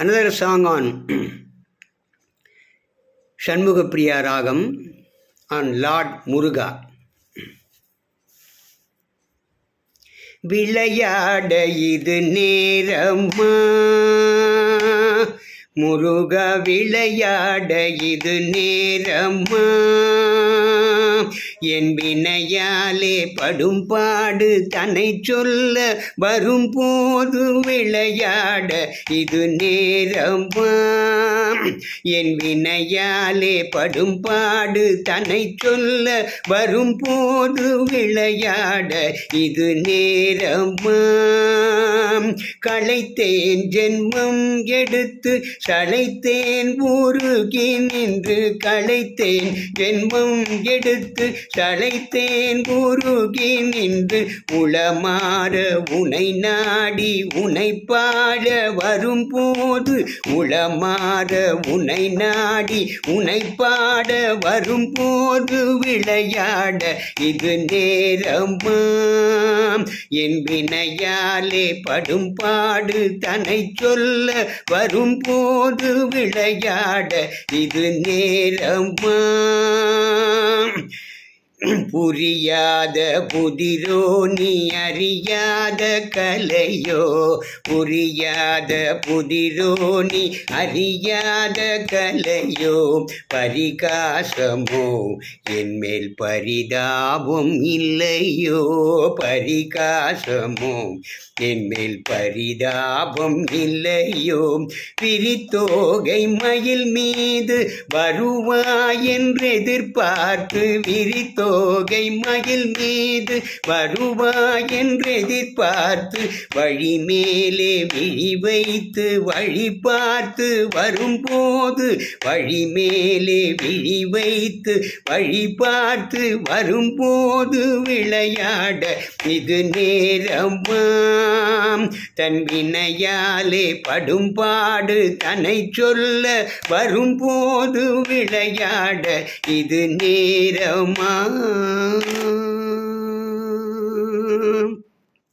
another song on Shanmugapriya Ragam on Lord Muruga. விளையாட இது நேரம்மா முருக விளையாட இது நேரம்மா என் வினையாலே படும் பாடு தன்னை சொல்ல வரும் போது விளையாட இது நேரம்மா. என் வினையாலே படும் பாடு தன்னை சொல்ல வரும் போது விளையாட இது நேரம்மா. களைத்தேன் ஜென்மம் எடுத்து சளைத்தேன் ஊருகி நின்று களைத்தேன் ஜென்மம் எடுத்து தழைத்தேன் குருகி நின்று உளமாற உனை நாடி உனை பாட வரும்போது உளமாற உனை நாடி உனை பாட வரும்போது விளையாட இது நேரமாம் என் வினையாலே படும் பாடு தன்னை சொல்ல வரும்போது விளையாட இது நேரமாம் புரியாத புதிரோ நீ அறியாத கலையோ. புரியாத புதிரோ நீ அறியாத கலையோ. பரிகாசமோ என்மேல் பரிதாபம் இல்லையோ. பரிகாசமோ என்மேல் பரிதாபம் இல்லையோ. விரித்தோகை மயில் மீது வருவாய் என்று எதிர்பார்த்து விரித்தோ விரித்தோகை மகிழ் மீது வருவாய் என்று எதிர்பார்த்து வழி மேலே விழி வைத்து வழி பார்த்து வரும்போது வழி மேலே விழி வைத்து வழி பார்த்து வரும்போது விளையாட இது நேரமாம். தன் வினையாலே படும் பாடு தன்னை சொல்ல வரும்போது விளையாட இது நேரமா?